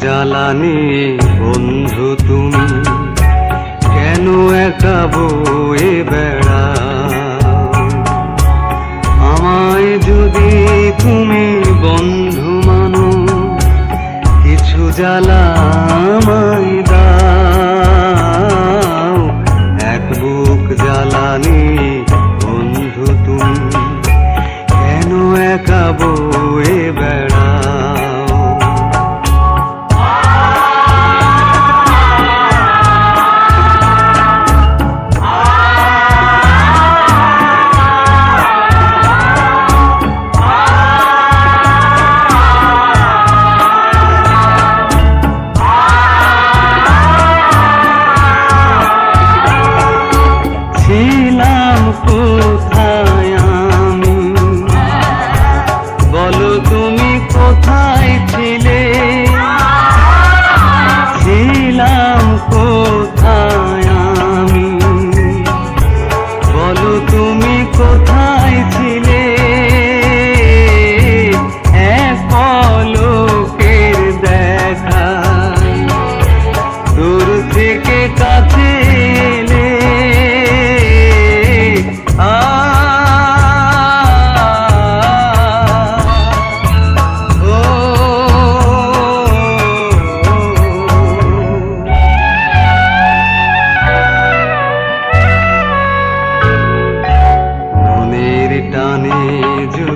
জ্বালানি বন্ধু তুমি কেন একা বয়ে বেড়া? আমায় যদি তুমি বন্ধু মানো কিছু জ্বালা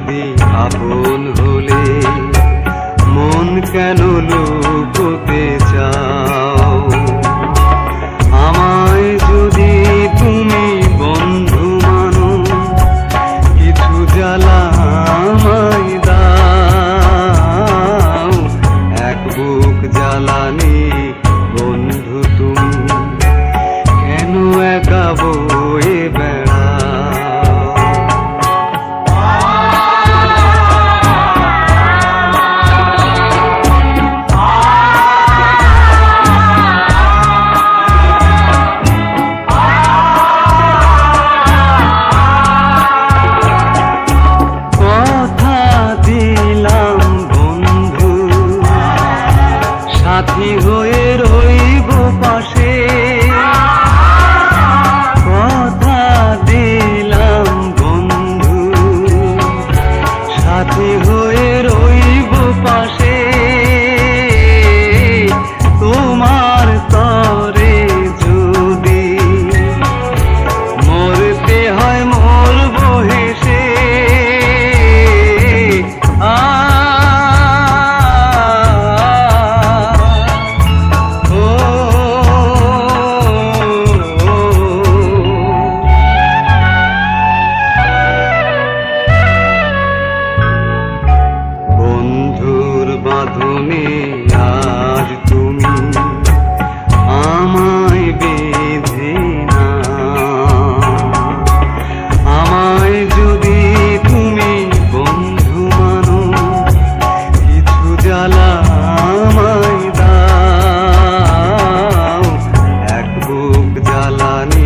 যদি আপন হলে। মন কেন লোক 你。लाने